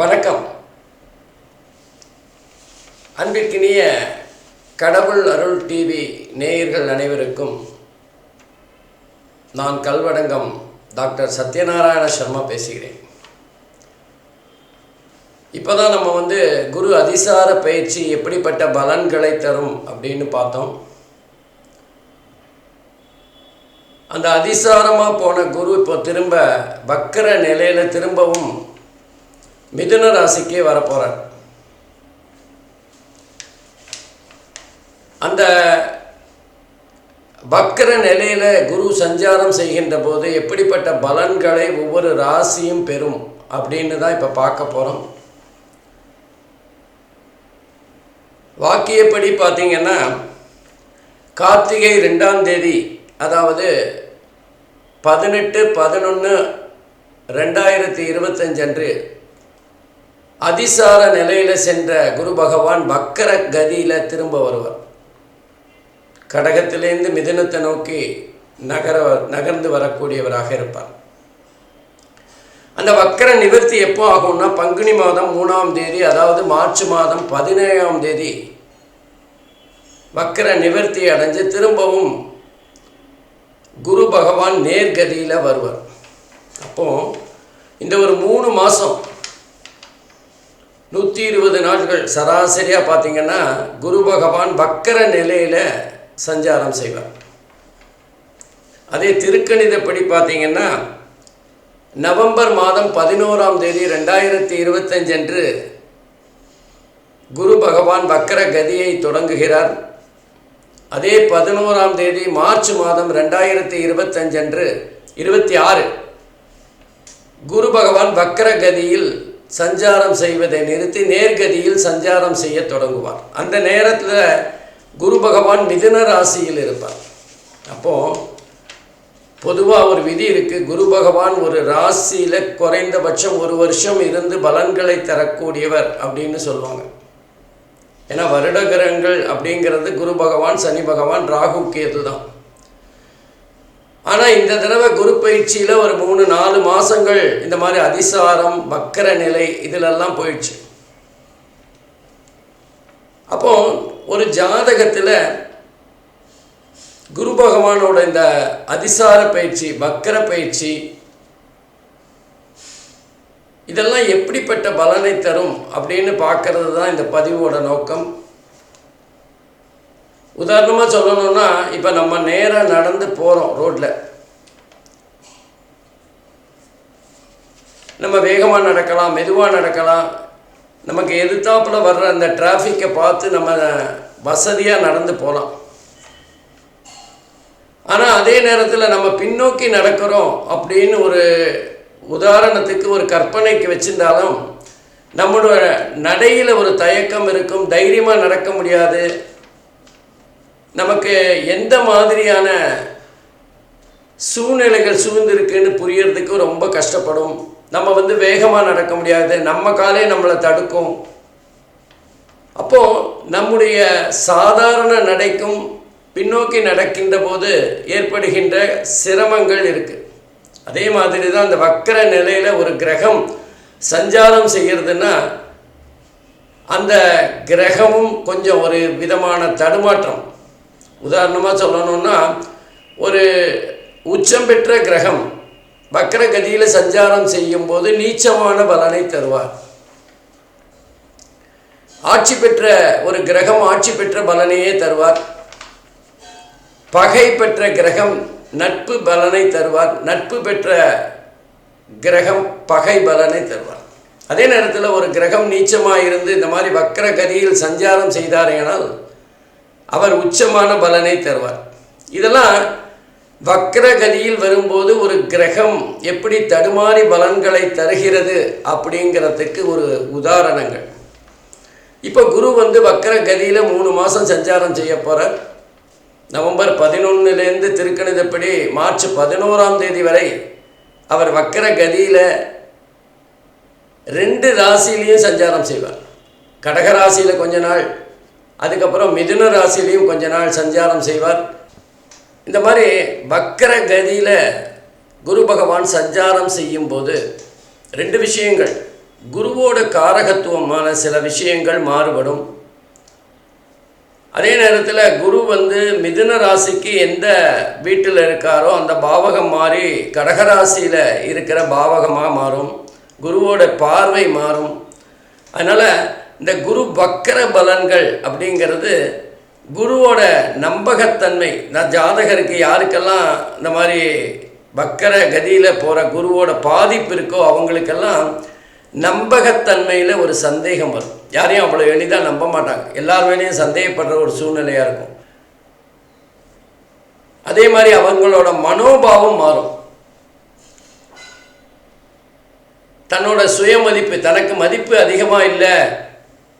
வணக்கம். அன்பிற்கினிய கடவுள் அருள் டிவி நேயர்கள் அனைவருக்கும் நான் கல்வடங்கம் டாக்டர் சத்யநாராயண சர்மா பேசுகிறேன். இப்போ தான் நம்ம வந்து குரு அதிசார பயிற்சி எப்படிப்பட்ட பலன்களை தரும் அப்படின்னு பார்த்தோம். அந்த அதிசாரமாக போன குரு இப்போ திரும்ப வக்கர நிலையில் திரும்பவும் மிதுன ராசிக்கே வரப்போகிறார் அந்த வக்கர நிலையில் குரு சஞ்சாரம் செய்கின்ற போது எப்படிப்பட்ட பலன்களை ஒவ்வொரு ராசியும் பெறும் அப்படின்னு தான் இப்போ பார்க்க போகிறோம் வாக்கியப்படி பார்த்திங்கன்னா கார்த்திகை ரெண்டாம் தேதி அதாவது பதினெட்டு பதினொன்று ரெண்டாயிரத்தி இருபத்தஞ்சு அன்று அதிசார நிலையில் சென்ற குரு பகவான் வக்கர கதியில் திரும்ப வருவார். கடகத்திலேருந்து மிதனத்தை நோக்கி நகர நகர்ந்து வரக்கூடியவராக இருப்பார். அந்த வக்கர நிவர்த்தி எப்போ ஆகும்னா பங்குனி மாதம் மூணாம் தேதி அதாவது மார்ச் மாதம் பதினேழாம் தேதி வக்கர நிவர்த்தி அடைஞ்சு திரும்பவும் குரு பகவான் நேர்கதியில் வருவார். அப்போ இந்த ஒரு மூணு மாதம் நூற்றி இருபது நாட்கள் சராசரியாக பார்த்தீங்கன்னா குரு பகவான் வக்கர நிலையில் சஞ்சாரம் செய்வார். அதே திருக்கணிதப்படி பார்த்தீங்கன்னா நவம்பர் மாதம் பதினோராம் தேதி ரெண்டாயிரத்தி இருபத்தஞ்சு அன்று குரு பகவான் வக்கர கதியை தொடங்குகிறார். அதே பதினோராம் தேதி மார்ச் மாதம் ரெண்டாயிரத்தி இருபத்தஞ்சு அன்று இருபத்தி ஆறு குரு பகவான் வக்கர கதியில் சஞ்சாரம் செய்வதை நிறுத்தி நேர்கதியில் சஞ்சாரம் செய்ய தொடங்குவார். அந்த நேரத்தில் குரு பகவான் மிதுன ராசியில் இருப்பார். அப்போது பொதுவாக ஒரு விதி இருக்குது குரு பகவான் ஒரு ராசியில் குறைந்தபட்சம் ஒரு வருஷம் இருந்து பலன்களை தரக்கூடியவர் அப்படின்னு சொல்லுவாங்க. ஏன்னா வருடகிரகங்கள் அப்படிங்கிறது குரு பகவான் சனி பகவான் ராகு கேது தான். ஆனால் இந்த தடவை குரு பயிற்சியில் ஒரு மூணு நாலு மாதங்கள் இந்த மாதிரி அதிசாரம் வக்கர நிலை இதிலெல்லாம் போயிடுச்சு. அப்போ ஒரு ஜாதகத்தில் குரு பகவானோட இந்த அதிசார பயிற்சி வக்கர பயிற்சி இதெல்லாம் எப்படிப்பட்ட பலனை தரும் அப்படின்னு பார்க்கறது தான் இந்த பதிவோட நோக்கம். உதாரணமாக சொல்லணும்னா இப்போ நம்ம நேராக நடந்து போகிறோம் ரோட்டில் நம்ம வேகமாக நடக்கலாம் மெதுவாக நடக்கலாம். நமக்கு எதிர்த்தாப்பில் வர்ற அந்த டிராஃபிக்கை பார்த்து நம்ம வசதியாக நடந்து போகலாம் ஆனால் அதே நேரத்தில் நம்ம பின்னோக்கி நடக்கிறோம் அப்படின்னு ஒரு உதாரணத்துக்கு ஒரு கற்பனைக்கு வச்சிருந்தாலும் நம்மளோட நடையில் ஒரு தயக்கம் இருக்கும் தைரியமாக நடக்க முடியாது. நமக்கு எந்த மாதிரியான சூழ்நிலைகள் சூழ்ந்திருக்குன்னு புரியறதுக்கு ரொம்ப கஷ்டப்படும். நம்ம வந்து வேகமாக நடக்க முடியாது. நம்ம காலே நம்மளை தடுக்கும். அப்போது நம்முடைய சாதாரண நடைக்கும் பின்னோக்கி நடக்கின்ற போது ஏற்படுகின்ற சிரமங்கள் இருக்குது அதே மாதிரி தான் அந்த வக்கர நிலையில் ஒரு கிரகம் சஞ்சாரம் செய்கிறதுனா அந்த கிரகமும் கொஞ்சம் ஒரு விதமான தடுமாற்றம். உதாரணமாக சொல்லணும்னா ஒரு உச்சம் பெற்ற கிரகம் வக்கரகதியில் சஞ்சாரம் செய்யும் போது நீச்சமான பலனை தருவார். ஆட்சி பெற்ற ஒரு கிரகம் ஆட்சி பெற்ற பலனையே தருவார். பகை பெற்ற கிரகம் நட்பு பலனை தருவார். நட்பு பெற்ற கிரகம் பகை பலனை தருவார். அதே நேரத்தில் ஒரு கிரகம் நீச்சமாக இருந்து இந்த மாதிரி வக்கர கதியில் சஞ்சாரம் செய்தாரேனால் அவர் உச்சமான பலனை தருவார். இதெல்லாம் வக்கர கதியில் வரும்போது ஒரு கிரகம் எப்படி தடுமாறி பலன்களை தருகிறது அப்படிங்கிறதுக்கு ஒரு உதாரணங்கள். இப்போ குரு வந்து வக்கர கதியில் மூணு மாதம் சஞ்சாரம் செய்ய போகிறார் நவம்பர் பதினொன்னுலேருந்து திருக்கணிதப்படி மார்ச் பதினோராம் தேதி வரை அவர் வக்கர கதியில் ரெண்டு ராசிலையும் சஞ்சாரம் செய்வார். கடக ராசியில் கொஞ்ச நாள் அதுக்கப்புறம் மிதுன ராசிலையும் கொஞ்ச நாள் சஞ்சாரம் செய்வார். இந்த மாதிரி வக்கர கதியில் குரு பகவான் சஞ்சாரம் செய்யும்போது ரெண்டு விஷயங்கள். குருவோட காரகத்துவமான சில விஷயங்கள் மாறுபடும். அதே நேரத்தில் குரு வந்து மிதுன ராசிக்கு எந்த வீட்டில் இருக்காரோ அந்த பாவகம் மாறி கடகராசியில் இருக்கிற பாவகமாக மாறும். குருவோட பார்வை மாறும். அதனால் இந்த குரு வக்கர பலன்கள் அப்படிங்கிறது குருவோட நம்பகத்தன்மை. நான் ஜாதகருக்கு யாருக்கெல்லாம் இந்த மாதிரி வக்கர கதியில் போகிற குருவோட பாதிப்பு இருக்கோ அவங்களுக்கெல்லாம் நம்பகத்தன்மையில் ஒரு சந்தேகம் வரும். யாரையும் அவ்வளோ எளிதாக நம்ப மாட்டாங்க. எல்லார் மேலேயும் சந்தேகப்படுற ஒரு சூழ்நிலையாக இருக்கும். அதே மாதிரி அவங்களோட மனோபாவம் மாறும். தன்னோட சுயமதிப்பு தனக்கு மதிப்பு அதிகமாக இல்லை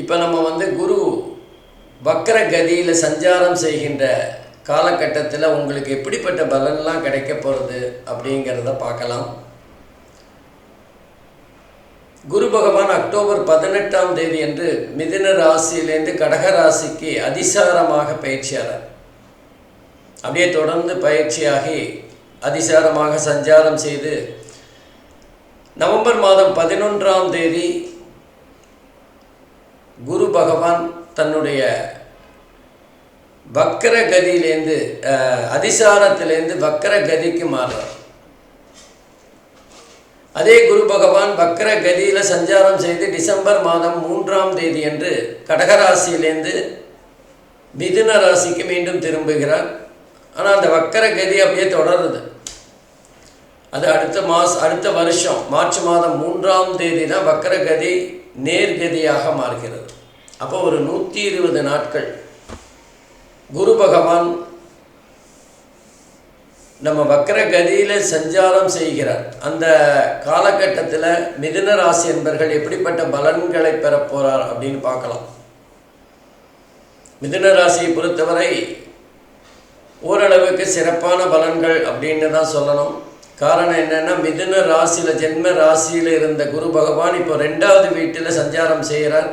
இப்போ நம்ம வந்து குரு வக்கர கதியில் சஞ்சாரம் செய்கின்ற காலகட்டத்தில் உங்களுக்கு எப்படிப்பட்ட பலன்லாம் கிடைக்க போகிறது அப்படிங்கிறத பார்க்கலாம். குரு பகவான் அக்டோபர் பதினெட்டாம் தேதி என்று மிதின ராசியிலேருந்து கடக ராசிக்கு அதிசாரமாக பயிற்சியாளர். அப்படியே தொடர்ந்து பயிற்சியாகி அதிசாரமாக சஞ்சாரம் செய்து நவம்பர் மாதம் பதினொன்றாம் தேதி பகவான் தன்னுடைய வக்கர கதியிலேருந்து அதிசாரத்திலேருந்து வக்கர கதிக்கு மாறுறார். அதே குரு பகவான் வக்கர கதியில் சஞ்சாரம் செய்து டிசம்பர் மாதம் மூன்றாம் தேதி அன்று கடகராசியிலேருந்து மிதுன ராசிக்கு மீண்டும் திரும்புகிறார். ஆனால் அந்த வக்கர கதி அப்படியே தொடருது. அது அடுத்த மாச அடுத்த வருஷம் மார்ச் மாதம் மூன்றாம் தேதி தான் வக்கரகதி நேர்கதியாக மாறுகிறது. அப்போ ஒரு நூற்றி இருபது நாட்கள் குரு பகவான் நம்ம வக்கரகதியில் சஞ்சாரம் செய்கிறார். அந்த காலகட்டத்தில் மிதுன ராசி என்பர்கள் எப்படிப்பட்ட பலன்களை பெறப்போகிறார் அப்படின்னு பார்க்கலாம். மிதுன ராசியை பொறுத்தவரை ஓரளவுக்கு சிறப்பான பலன்கள் அப்படின்னு தான் சொல்லணும். காரணம் என்னென்னா மிதுன ராசியில் ஜென்ம ராசியில் இருந்த குரு பகவான் இப்போ ரெண்டாவது வீட்டில் சஞ்சாரம் செய்கிறார்.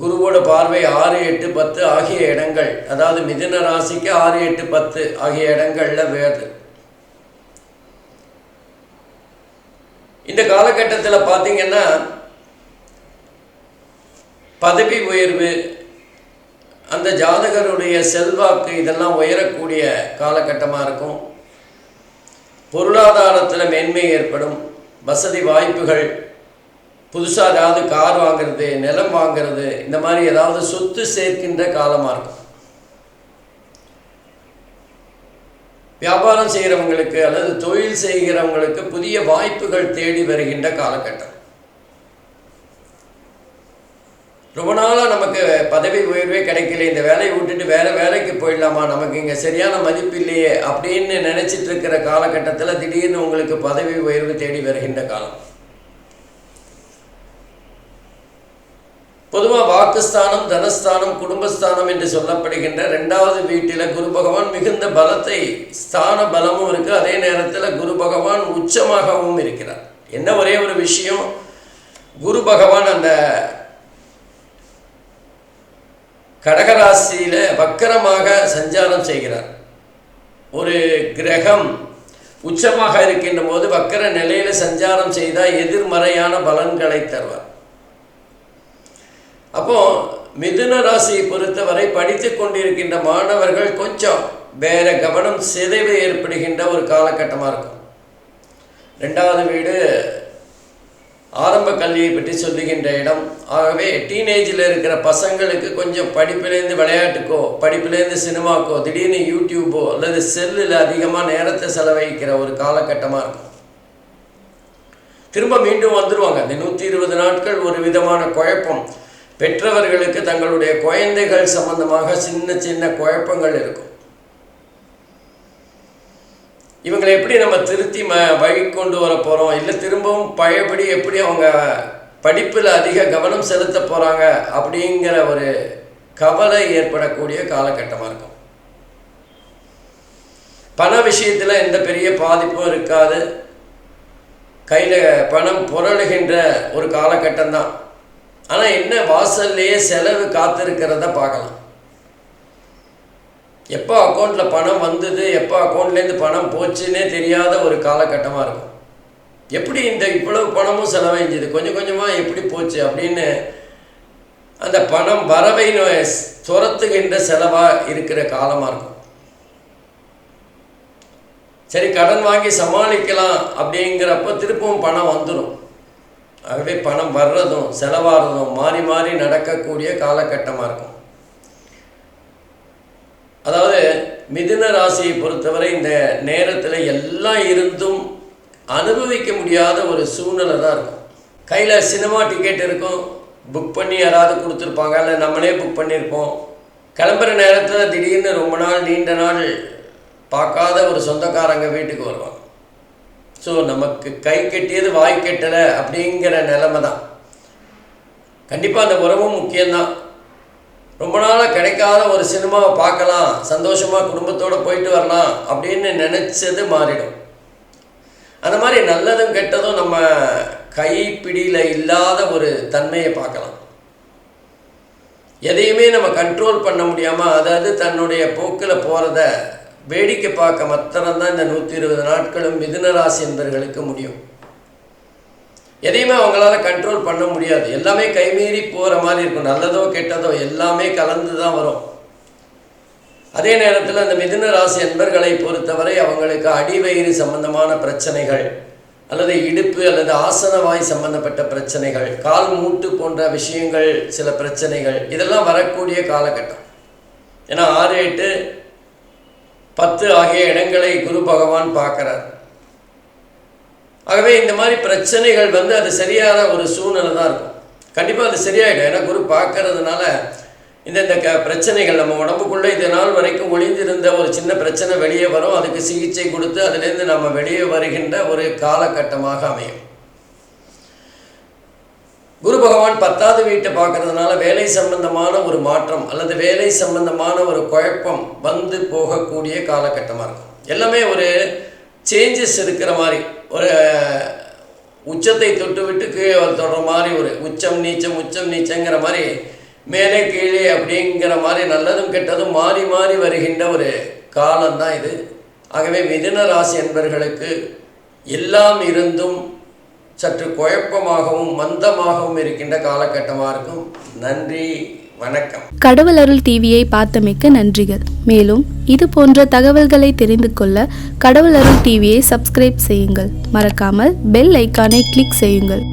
குருவோட பார்வை ஆறு எட்டு பத்து ஆகிய இடங்கள். அதாவது மிதுன ராசிக்கு ஆறு எட்டு பத்து ஆகிய இடங்களில் வேறு. இந்த காலகட்டத்தில் பார்த்தீங்கன்னா பதவி உயர்வு அந்த ஜாதகருடைய செல்வாக்கு இதெல்லாம் உயரக்கூடிய காலகட்டமாக இருக்கும். பொருளாதாரத்தில் மேன்மை ஏற்படும். வசதி வாய்ப்புகள் புதுசாக ஏதாவது கார் வாங்குறது நிலம் வாங்குறது இந்த மாதிரி ஏதாவது சொத்து சேர்க்கின்ற காலமாக இருக்கும். வியாபாரம் செய்கிறவங்களுக்கு அல்லது தொழில் செய்கிறவங்களுக்கு புதிய வாய்ப்புகள் தேடி வருகின்ற காலகட்டம். ரொம்ப நாளாக நமக்கு பதவி உயர்வே கிடைக்கல இந்த வேலையை விட்டுட்டு வேறு வேலைக்கு போயிடலாமா நமக்கு இங்கே சரியான மதிப்பு இல்லையே அப்படின்னு நினச்சிட்டு இருக்கிற காலகட்டத்தில் திடீர்னு உங்களுக்கு பதவி உயர்வு தேடி வருகின்ற காலம் பொதுவாக வாக்குஸ்தானம் தனஸ்தானம் குடும்பஸ்தானம் என்று சொல்லப்படுகின்ற ரெண்டாவது வீட்டில் குரு பகவான் மிகுந்த பலத்தை ஸ்தான பலமும் இருக்குது அதே நேரத்தில் குரு பகவான் உச்சமாகவும் இருக்கிறார். என்ன ஒரே ஒரு விஷயம்? குரு பகவான் அந்த கடகராசியில் வக்கரமாக சஞ்சாரம் செய்கிறார். ஒரு கிரகம் உச்சமாக இருக்கின்ற போது வக்கர நிலையில் சஞ்சாரம் செய்தால் எதிர்மறையான பலன்களை தருவார். அப்போ மிதுன ராசியை பொறுத்தவரை படித்து கொண்டிருக்கின்ற மாணவர்கள் கொஞ்சம் வேற கவனம் சிதைவு ஏற்படுகின்ற ஒரு காலகட்டமாக இருக்கும். ரெண்டாவது வீடு ஆரம்ப கல்வியை பற்றி சொல்லுகின்ற இடம். ஆகவே டீனேஜில் இருக்கிற பசங்களுக்கு கொஞ்சம் படிப்புலேருந்து விளையாட்டுக்கோ படிப்புலேருந்து சினிமாக்கோ திடீர்னு யூடியூப்போ அல்லது செல்லில் அதிகமாக நேரத்தை செலவழிக்கிற ஒரு காலகட்டமாக இருக்கும். திரும்ப மீண்டும் வந்துடுவாங்க இந்த நூற்றி இருபது நாட்கள் ஒரு விதமான குழப்பம். பெற்றவர்களுக்கு தங்களுடைய குழந்தைகள் சம்பந்தமாக சின்ன சின்ன குழப்பங்கள் இருக்கும். இவங்களை எப்படி நம்ம திருத்தி ம வழி கொண்டு வர போகிறோம் இல்லை திரும்பவும் பழையபடி எப்படி அவங்க படிப்பில் அதிக கவனம் செலுத்த போகிறாங்க அப்படிங்கிற ஒரு கவலை ஏற்படக்கூடிய காலகட்டமாக இருக்கும். பண விஷயத்தில் எந்த பெரிய பாதிப்பும் இருக்காது. கையில் பணம் புரளுகின்ற ஒரு காலகட்டம் தான். ஆனால் என்ன வாசல்லையே செலவு காத்திருக்கிறத பார்க்கலாம். எப்போ அக்கௌண்ட்டில் பணம் வந்தது எப்போ அக்கௌண்ட்லேருந்து பணம் போச்சுன்னே தெரியாத ஒரு காலகட்டமாக இருக்கும். எப்படி இந்த இவ்வளவு பணமும் செலவழிஞ்சுது? கொஞ்சம் கொஞ்சமாக எப்படி போச்சு அப்படின்னு அந்த பணம் வரவை துரத்துகின்ற செலவாக இருக்கிற காலமாக இருக்கும். சரி கடன் வாங்கி சமாளிக்கலாம் அப்படிங்கிறப்ப திருப்பவும் பணம் வந்துடும் ஆகவே பணம் வர்றதும் செலவாகிறதும் மாறி மாறி நடக்கக்கூடிய காலகட்டமாக இருக்கும். அதாவது மிதுன ராசியை பொறுத்தவரை இந்த நேரத்தில் எல்லாம் இருந்தும் அனுபவிக்க முடியாத ஒரு சூழ்நிலை தான் இருக்கும். கையில் சினிமா டிக்கெட் இருக்கும். புக் பண்ணி யாராவது கொடுத்துருப்பாங்க. இல்லை நம்மளே புக் பண்ணியிருப்போம். கிளம்புற நேரத்தில் திடீர்னு ரொம்ப நாள் நீண்ட நாள் பார்க்காத ஒரு சொந்தக்காரங்க வீட்டுக்கு வருவாங்க. ஸோ நமக்கு கை கட்டியது வாய் கெட்டலை அப்படிங்கிற நிலமை தான் கண்டிப்பாக அந்த உறவும் முக்கியம்தான். ரொம்ப நாளாக கிடைக்காத ஒரு சினிமாவை பார்க்கலாம் சந்தோஷமாக குடும்பத்தோடு போயிட்டு வரலாம் அப்படின்னு நினச்சது மாறிடும். அந்த மாதிரி நல்லதும் கெட்டதும் நம்ம கைப்பிடியில் இல்லாத ஒரு தன்மையை பார்க்கலாம். எதையுமே நம்ம கண்ட்ரோல் பண்ண முடியாமல் அதாவது தன்னுடைய போக்கில் போகிறத வேடிக்கை பார்க்க மாத்திரம்தான் இந்த நூற்றி இருபது நாட்களும் மிதுன ராசி என்பர்களுக்கு முடியும். எதையுமே அவங்களால கண்ட்ரோல் பண்ண முடியாது. எல்லாமே கைமீறி போகிற மாதிரி இருக்கும். நல்லதோ கெட்டதோ எல்லாமே கலந்து தான் வரும். அதே நேரத்தில் அந்த மிதுன ராசி என்பர்களை பொறுத்தவரை அவங்களுக்கு அடிவயிறு சம்பந்தமான பிரச்சனைகள் அல்லது இடுப்பு அல்லது ஆசனவாய் சம்பந்தப்பட்ட பிரச்சனைகள் கால் மூட்டு போன்ற விஷயங்கள் சில பிரச்சனைகள் இதெல்லாம் வரக்கூடிய காலகட்டம். ஏன்னா ஆறு எட்டு பத்து ஆகிய இடங்களை குரு பகவான் பார்க்குறார். ஆகவே இந்த மாதிரி பிரச்சனைகள் வந்து அது சரியான ஒரு சூழ்நிலை தான் இருக்கும். கண்டிப்பாக அது சரியாயிடும். ஏன்னா குரு பார்க்கறதுனால இந்த இந்த க பிரச்சனைகள் நம்ம உடம்புக்குள்ளே இது நாள் வரைக்கும் ஒளிந்திருந்த ஒரு சின்ன பிரச்சனை வெளியே வரும். அதுக்கு சிகிச்சை கொடுத்து அதுலேருந்து நம்ம வெளியே வருகின்ற ஒரு காலகட்டமாக அமையும். குரு பகவான் பத்தாவது வீட்டை பார்க்கறதுனால வேலை சம்பந்தமான ஒரு மாற்றம் அல்லது வேலை சம்பந்தமான ஒரு குழப்பம் வந்து போகக்கூடிய காலகட்டமாக இருக்கும். எல்லாமே ஒரு சேஞ்சஸ் இருக்கிற மாதிரி ஒரு உச்சத்தை தொட்டு விட்டு கீழே தொடர மாதிரி ஒரு உச்சம் நீச்சம் உச்சம் நீச்சங்கிற மாதிரி மேலே கீழே அப்படிங்கிற மாதிரி நல்லதும் கெட்டதும் மாறி மாறி வருகின்ற ஒரு காலம்தான் இது. ஆகவே மிதுன ராசி என்பர்களுக்கு எல்லாம் இருந்தும் சற்று குழப்பமாகவும் மந்தமாகவும் இருக்கின்ற காலகட்டமாக இருக்கும். நன்றி வணக்கம். கடவுள் அருள் டிவியை பார்த்தமைக்க நன்றிகள். மேலும் இது போன்ற தகவல்களை தெரிந்து கொள்ள கடவுள் அருள் டிவியை சப்ஸ்கிரைப் செய்யுங்கள். மறக்காமல் பெல் ஐக்கானை கிளிக் செய்யுங்கள்.